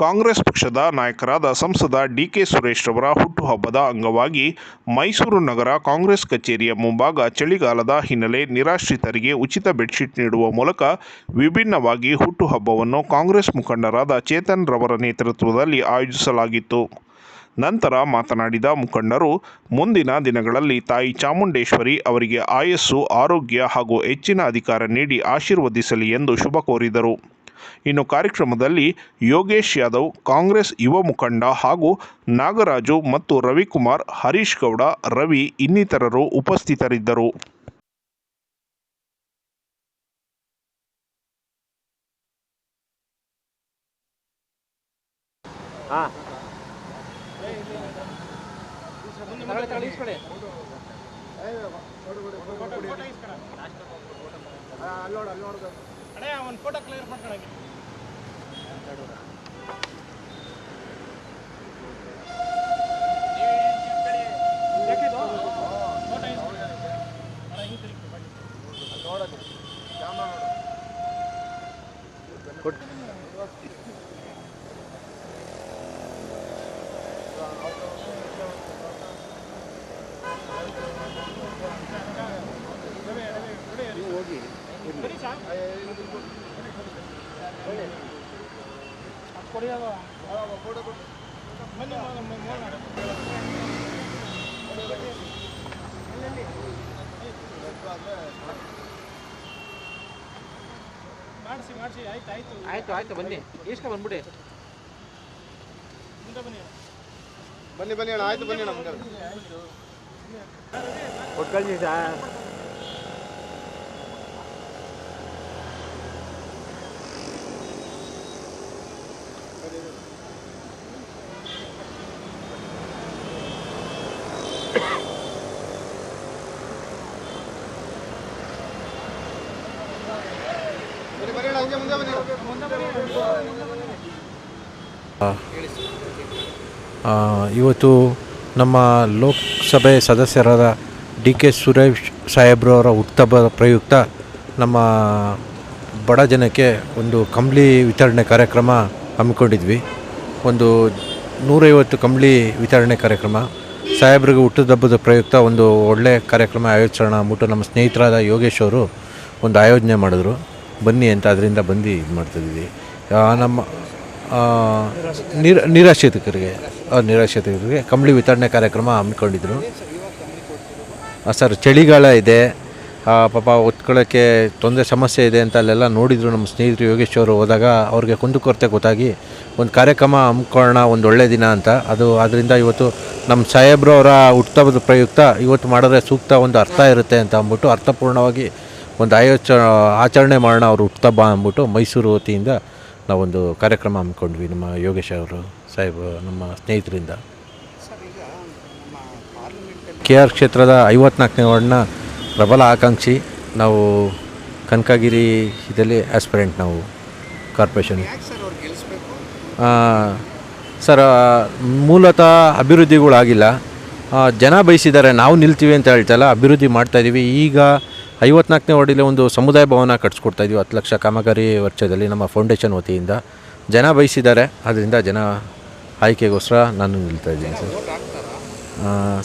ಕಾಂಗ್ರೆಸ್ ಪಕ್ಷದ ನಾಯಕರಾದ ಸಂಸದ ಡಿಕೆ ಸುರೇಶ್ ರವರ ಹುಟ್ಟುಹಬ್ಬದ ಅಂಗವಾಗಿ ಮೈಸೂರು ನಗರ ಕಾಂಗ್ರೆಸ್ ಕಚೇರಿಯ ಮುಂಭಾಗ ಚಳಿಗಾಲದ ಹಿನ್ನೆಲೆ ನಿರಾಶ್ರಿತರಿಗೆ ಉಚಿತ ಬೆಡ್ಶೀಟ್ ನೀಡುವ ಮೂಲಕ ವಿಭಿನ್ನವಾಗಿ ಹುಟ್ಟುಹಬ್ಬವನ್ನು ಕಾಂಗ್ರೆಸ್ ಮುಖಂಡರಾದ ಚೇತನ್ ರವರ ನೇತೃತ್ವದಲ್ಲಿ ಆಯೋಜಿಸಲಾಗಿತ್ತು. ನಂತರ ಮಾತನಾಡಿದ ಮುಖಂಡರು, ಮುಂದಿನ ದಿನಗಳಲ್ಲಿ ತಾಯಿ ಚಾಮುಂಡೇಶ್ವರಿ ಅವರಿಗೆ ಆಯಸ್ಸು, ಆರೋಗ್ಯ ಹಾಗೂ ಹೆಚ್ಚಿನ ಅಧಿಕಾರ ನೀಡಿ ಆಶೀರ್ವದಿಸಲಿ ಎಂದು ಶುಭ ಕೋರಿದರು. ಇನ್ನು ಕಾರ್ಯಕ್ರಮದಲ್ಲಿ ಯೋಗೇಶ್ ಯಾದವ್, ಕಾಂಗ್ರೆಸ್ ಯುವ ಮುಖಂಡ ಹಾಗೂ ನಾಗರಾಜು ಮತ್ತು ರವಿಕುಮಾರ್, ಹರೀಶ್ ಗೌಡ, ರವಿ ಇನ್ನಿತರರು ಉಪಸ್ಥಿತರಿದ್ದರು. ಅಣ್ಣ ಒಂದು ಫೋಟೋ ಕ್ಲಿಯರ್ ಮಾಡ್ಕೊಳಕ್ಕೆ ಹೋಗಿ ಮಾಡಿಸಿ ಮಾಡಿಸಿ ಆಯ್ತು ಆಯ್ತು ಆಯ್ತು ಆಯ್ತು ಬನ್ನಿ ಈಸ್ಕ ಬಂದ್ಬಿಡಿ ಮುಂದೆ ಬನ್ನಿ ಬನ್ನಿ ಬನ್ನಿ ಅಣ್ಣ ಆಯ್ತು ಬನ್ನಿ ಅಣ್ಣ ಮುಂದೆ ಕೊಟ್ಟು ಇವತ್ತು ನಮ್ಮ ಲೋಕಸಭೆ ಸದಸ್ಯರಾದ ಡಿ ಕೆ ಸುರೇಶ್ ಸಾಹೇಬ್ರವರ ಹುಟ್ಟುಹಬ್ಬದ ಪ್ರಯುಕ್ತ ನಮ್ಮ ಬಡ ಜನಕ್ಕೆ ಒಂದು ಕಂಬಳಿ ವಿತರಣೆ ಕಾರ್ಯಕ್ರಮ ಹಮ್ಮಿಕೊಂಡಿದ್ವಿ. ಒಂದು ನೂರೈವತ್ತು ಕಂಬಳಿ ವಿತರಣೆ ಕಾರ್ಯಕ್ರಮ. ಸಾಹೇಬ್ರಿಗೆ ಹುಟ್ಟದಬ್ಬದ ಪ್ರಯುಕ್ತ ಒಂದು ಒಳ್ಳೆಯ ಕಾರ್ಯಕ್ರಮ ಆಯೋಜಿಸೋಣ ಅಂದ್ಬಿಟ್ಟು ನಮ್ಮ ಸ್ನೇಹಿತರಾದ ಯೋಗೇಶ್ ಅವರು ಒಂದು ಆಯೋಜನೆ ಮಾಡಿದ್ರು. ಬನ್ನಿ ಅಂತ ಅದರಿಂದ ಬಂದು ಇದು ಮಾಡ್ತಿದ್ದೀವಿ. ನಮ್ಮ ನಿರ ನಿರಾಶ್ರಿತರಿಗೆ ಆ, ನಿರಾಶ್ರಿತರಿಗೆ ಕಂಬಳಿ ವಿತರಣೆ ಕಾರ್ಯಕ್ರಮ ಹಮ್ಮಿಕೊಂಡಿದ್ರು. ಸರ್ ಚಳಿಗಾಲ ಇದೆ. ಪಾಪ ಉತ್ಕೊಳ್ಳೋಕ್ಕೆ ತೊಂದರೆ ಸಮಸ್ಯೆ ಇದೆ ಅಂತ ಅಲ್ಲೆಲ್ಲ ನೋಡಿದರು ನಮ್ಮ ಸ್ನೇಹಿತರು ಯೋಗೇಶ್ ಅವರು. ಹೋದಾಗ ಅವ್ರಿಗೆ ಕುಂದುಕೊರತೆ ಗೊತ್ತಾಗಿ ಒಂದು ಕಾರ್ಯಕ್ರಮ ಹಮ್ಮಿಕೊಳ್ಳೋಣ ಒಂದು ಒಳ್ಳೆಯ ದಿನ ಅಂತ. ಅದು ಅದರಿಂದ ಇವತ್ತು ನಮ್ಮ ಸಾಹೇಬ್ರವರ ಹುಟ್ಟುಹಬ್ಬದ ಪ್ರಯುಕ್ತ ಇವತ್ತು ಮಾಡಿದ್ರೆ ಸೂಕ್ತ ಒಂದು ಅರ್ಥ ಇರುತ್ತೆ ಅಂತ ಅಂದ್ಬಿಟ್ಟು ಅರ್ಥಪೂರ್ಣವಾಗಿ ಒಂದು ಆಯೋಚ, ಆಚರಣೆ ಮಾಡೋಣ ಅವರು ಹುಟ್ಟುಹಬ್ಬ ಅಂದ್ಬಿಟ್ಟು ಮೈಸೂರು ವತಿಯಿಂದ ನಾವೊಂದು ಕಾರ್ಯಕ್ರಮ ಹಮ್ಮಿಕೊಂಡ್ವಿ ನಮ್ಮ ಯೋಗೇಶ್ ಅವರು ಸಾಹೇಬ್ ನಮ್ಮ ಸ್ನೇಹಿತರಿಂದ. ಕೆ ಆರ್ ಕ್ಷೇತ್ರದ ಐವತ್ನಾಲ್ಕನೇ ವಾರ್ಡ್ನ ಪ್ರಬಲ ಆಕಾಂಕ್ಷಿ ನಾವು ಕನಕಗಿರಿ ಇದರಲ್ಲಿ ಆಸ್ಪಿರೆಂಟ್ ನಾವು ಕಾರ್ಪೊರೇಷನ್. ಸರ್ ಮೂಲತಃ ಅಭಿವೃದ್ಧಿಗಳಾಗಿಲ್ಲ. ಜನ ಬಯಸಿದ್ದಾರೆ, ನಾವು ನಿಲ್ತೀವಿ ಅಂತ ಹೇಳ್ತಲ್ಲ, ಅಭಿವೃದ್ಧಿ ಮಾಡ್ತಾಯಿದ್ದೀವಿ ಈಗ ಐವತ್ನಾಲ್ಕನೇ ವಾರ್ಡಲ್ಲಿ ಒಂದು ಸಮುದಾಯ ಭವನ ಕಟ್ಸ್ಕೊಡ್ತಾ ಇದೀವಿ. ಹತ್ತು ಲಕ್ಷ ಕಾಮಗಾರಿ ವರ್ಷದಲ್ಲಿ ನಮ್ಮ ಫೌಂಡೇಶನ್ ವತಿಯಿಂದ. ಜನ ಬಯಸಿದ್ದಾರೆ ಅದರಿಂದ ಜನ ಆಯ್ಕೆಗೋಸ್ಕರ ನಾನು ನಿಲ್ತಾ ಇದ್ದೀನಿ ಸರ್.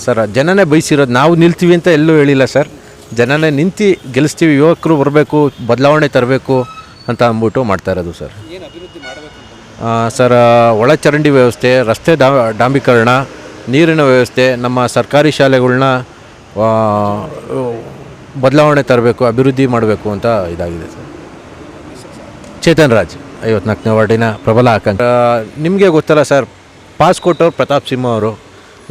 ಸರ್ ಜನನೇ ಬಯಸಿರೋದು ನಾವು ನಿಲ್ತೀವಿ ಅಂತ ಎಲ್ಲೂ ಹೇಳಿಲ್ಲ ಸರ್. ಜನನೇ ನಿಂತು ಗೆಲ್ಲಿಸ್ತೀವಿ ಯುವಕರು ಬರಬೇಕು ಬದಲಾವಣೆ ತರಬೇಕು ಅಂತ ಅಂದ್ಬಿಟ್ಟು ಮಾಡ್ತಾ ಇರೋದು ಸರ್. ಸರ್ ಒಳಚರಂಡಿ ವ್ಯವಸ್ಥೆ ರಸ್ತೆ ಡಾ ಡಾಂಬೀಕರಣ ನೀರಿನ ವ್ಯವಸ್ಥೆ ನಮ್ಮ ಸರ್ಕಾರಿ ಶಾಲೆಗಳ್ನ ಆ, ಬದಲಾವಣೆ ತರಬೇಕು, ಅಭಿವೃದ್ಧಿ ಮಾಡಬೇಕು ಅಂತ ಇದಾಗಿದೆ ಸರ್. ಚೇತನ್ ರಾಜ್, ಐವತ್ನಾಲ್ಕನೇ ವಾರ್ಡಿನ ಪ್ರಬಲ ಆಕಾಂಕ್ಷ. ನಿಮಗೆ ಗೊತ್ತಲ್ಲ ಸರ್ ಪಾಸ್ ಕೊಟ್ಟವ್ರು ಪ್ರತಾಪ್ ಸಿಂಹ ಅವರು,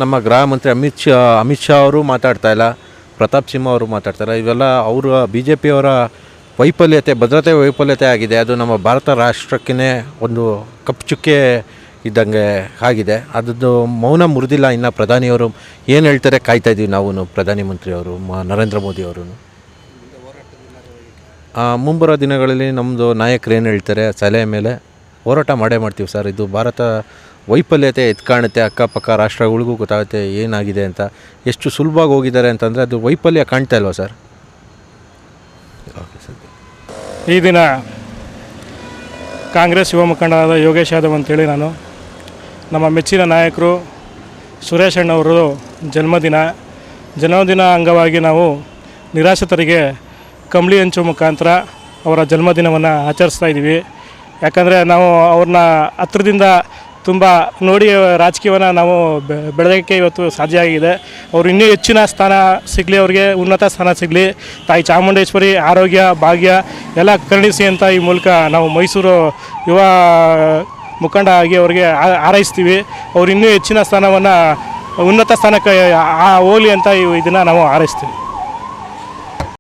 ನಮ್ಮ ಗೃಹ ಮಂತ್ರಿ ಅಮಿತ್ ಶಾ ಅಮಿತ್ ಶಾ ಅವರು ಮಾತಾಡ್ತಾ ಇಲ್ಲ, ಪ್ರತಾಪ್ ಸಿಂಹ ಅವರು ಮಾತಾಡ್ತಾರೆ ಇವೆಲ್ಲ ಅವರ ಬಿ ಜೆ ಪಿಯವರ ವೈಫಲ್ಯತೆ, ಭದ್ರತೆ ವೈಫಲ್ಯತೆ ಆಗಿದೆ. ಅದು ನಮ್ಮ ಭಾರತ ರಾಷ್ಟ್ರಕ್ಕೇ ಒಂದು ಕಪ್ಪು ಚುಕ್ಕೆ ಇದ್ದಂಗೆ ಆಗಿದೆ. ಅದದ್ದು ಮೌನ ಮುರಿದಿಲ್ಲ. ಇನ್ನು ಪ್ರಧಾನಿಯವರು ಏನು ಹೇಳ್ತಾರೆ ಕಾಯ್ತಾ ಇದ್ದೀವಿ ನಾವು ಪ್ರಧಾನಿ ಮಂತ್ರಿಯವರು ಮ, ನರೇಂದ್ರ ಮೋದಿ ಅವರು ಮುಂಬರೋ ದಿನಗಳಲ್ಲಿ ನಮ್ಮದು ನಾಯಕರು ಏನು ಹೇಳ್ತಾರೆ, ಸಲಹೆ ಮೇಲೆ ಹೋರಾಟ ಮಾಡೇ ಮಾಡ್ತೀವಿ ಸರ್. ಇದು ಭಾರತ ವೈಫಲ್ಯತೆ ಎದ್ದು ಕಾಣುತ್ತೆ ಅಕ್ಕಪಕ್ಕ ರಾಷ್ಟ್ರಗಳಿಗೂ ಗೊತ್ತಾಗುತ್ತೆ ಏನಾಗಿದೆ ಅಂತ. ಎಷ್ಟು ಸುಲಭವಾಗಿ ಹೋಗಿದ್ದಾರೆ ಅಂತಂದರೆ ಅದು ವೈಫಲ್ಯ ಕಾಣ್ತಾ ಇಲ್ವಾ ಸರ್? ಈ ದಿನ ಕಾಂಗ್ರೆಸ್ ಯುವ ಮುಖಂಡರಾದ ಯೋಗೇಶ್ ಯಾದವ್ ಅಂತೇಳಿ ನಾನು ನಮ್ಮ ಮೆಚ್ಚಿನ ನಾಯಕರು ಸುರೇಶ್ ಅಣ್ಣವರು ಜನ್ಮದಿನ. ಜನ್ಮದಿನ ಅಂಗವಾಗಿ ನಾವು ನಿರಾಶ್ರಿತರಿಗೆ ಕಂಬಳಿ ಹಂಚುವ ಮುಖಾಂತರ ಅವರ ಜನ್ಮದಿನವನ್ನು ಆಚರಿಸ್ತಾ ಇದ್ದೀವಿ ಯಾಕಂದರೆ ನಾವು ಅವ್ರನ್ನ ಹತ್ರದಿಂದ ತುಂಬ ನೋಡಿ ರಾಜಕೀಯವನ್ನು ನಾವು ಬೆಳೆಯೋಕ್ಕೆ ಇವತ್ತು ಸಾಧ್ಯ ಆಗಿದೆ. ಅವರು ಇನ್ನೂ ಹೆಚ್ಚಿನ ಸ್ಥಾನ ಸಿಗಲಿ, ಅವರಿಗೆ ಉನ್ನತ ಸ್ಥಾನ ಸಿಗಲಿ. ತಾಯಿ ಚಾಮುಂಡೇಶ್ವರಿ ಆರೋಗ್ಯ, ಭಾಗ್ಯ ಎಲ್ಲ ಕರುಣಿಸಿ ಅಂತ ಈ ಮೂಲಕ ನಾವು ಮೈಸೂರು ಯುವ ಮುಖಂಡ ಆಗಿ ಅವರಿಗೆ ಹಾರೈಸ್ತೀವಿ. ಅವ್ರು ಇನ್ನೂ ಹೆಚ್ಚಿನ ಸ್ಥಾನವನ್ನು, ಉನ್ನತ ಸ್ಥಾನಕ್ಕೆ ಹೋಗಲಿ ಅಂತ ಇದನ್ನು ನಾವು ಹಾರೈಸ್ತೀವಿ.